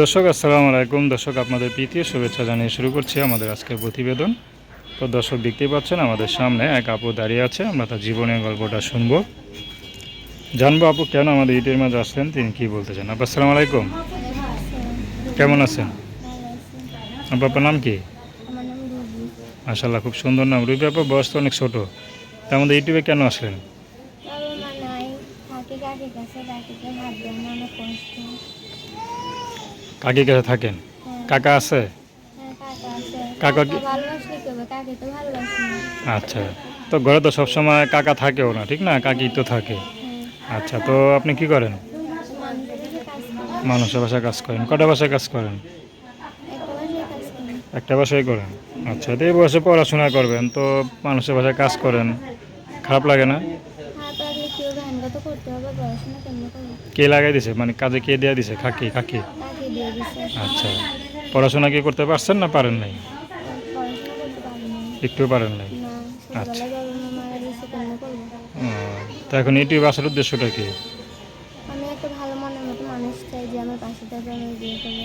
দর্শক, আসসালামু আলাইকুম। দর্শক, আপনাদের প্রীতীয় শুভেচ্ছা জানিয়ে শুরু করছি আমাদের আজকের প্রতিবেদন। তো দর্শক, দেখতেই পাচ্ছেন, আমাদের সামনে এক আপু দাঁড়িয়ে আছে। আমরা তার জীবনের গল্পটা শুনব। জানব, আপু, কেন আমাদের ইটের মাঝে আসলেন? তিনি কি বলতে চান? আপু, আসসালামু আলাইকুম। কেমন আছেন? আপু, আপনার নাম কি? মাসাল্লাহ খুব সুন্দর নাম। রুবি আপু, বয়স তো অনেক ছোটো। তার মধ্যে ইউটিউবে কেন আসলেন? কাকে কাছে থাকেন? হ্যাঁ, কাকা আছে? হ্যাঁ, কাকা আছে। কাকা কি- আচ্ছা তো ঘরে তো সবসময় কাকা থাকেও না ঠিক না? কাকি তো থাকে। হ্যাঁ। আচ্ছা তো আপনি কি করেন? মানুষের বাসায় কাজ করেন। কটা বাসায় কাজ করেন? একটা বাসায় করেন? আচ্ছা তো এই বয়সে পড়াশোনা করবেন তো মানুষের বাসায় কাজ করেন খারাপ লাগে না? করতে হবে পড়াশোনা কেমন করব? কে লাগাই দিছে? মানে কাজে কে দেওয়া দিছে? কাকি কাকি? কাকে দিয়ে দিছে। আচ্ছা। পড়াশোনা কি করতে পারছেন না পারেন নাই? একটু পারেন নাই? আচ্ছা। তো এখন ইউটিউব আসার উদ্দেশ্যটা কি? আমি একটা ভালো মনের মতো মানুষ চাই যে আমার পাশে থাকবে আমি বিয়ে করব।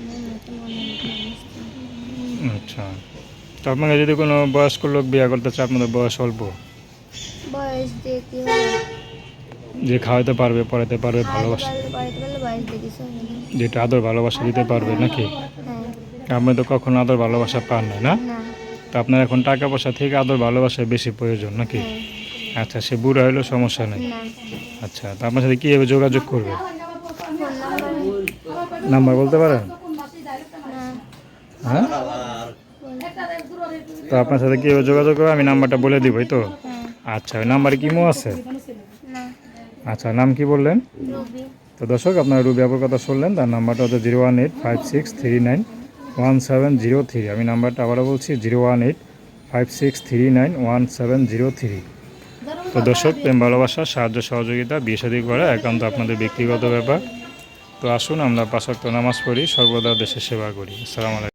আমার মতো মনের মতো মানুষ চাই। আচ্ছা। তো আপনাকে যদি কোনো বয়স্ক লোক বিয়ে করতে চায় আপনাদের বয়স অল্প? বয়স দিয়ে কি যে খাওয়াতে পারবে পড়াতে পারবে ভালোবাসা। যেটা আদর ভালোবাসা দিতে পারবে নাকি? হ্যাঁ। আপনি তো কখনো আদর ভালোবাসা পান না? তো আপনার এখন টাকা পয়সা থেকে আদর ভালোবাসা বেশি প্রয়োজন নাকি? হ্যাঁ। আচ্ছা সে বুড়া হলেও সমস্যা নেই। আচ্ছা তো আপনার সাথে কীভাবে যোগাযোগ করবে? নাম্বার বলতে পারেন? হ্যাঁ? তো আপনার সাথে কীভাবে যোগাযোগ করবে? আমি নাম্বারটা বলে দিবই তো? হ্যাঁ। আচ্ছা ওই নাম্বারে কিমো আছে? আচ্ছা নাম কি বললেন? তো দর্শক আপনারা রুবি আপুর কথা শুনলেন তার নাম্বারটা হচ্ছে zero one eight five six three nine one seven zero three. আমি নাম্বারটা আবারও বলছি zero one eight five six three nine one seven zero three. তো দর্শক প্রেম ভালোবাসা সাহায্য সহযোগিতা বিয়ে শাদী করা একান্ত আপনাদের ব্যক্তিগত ব্যাপার। তো আসুন আমরা পাশাক্ত নামাজ পড়ি সর্বদা দেশের সেবা করি। আসসালামু আলাইকুম।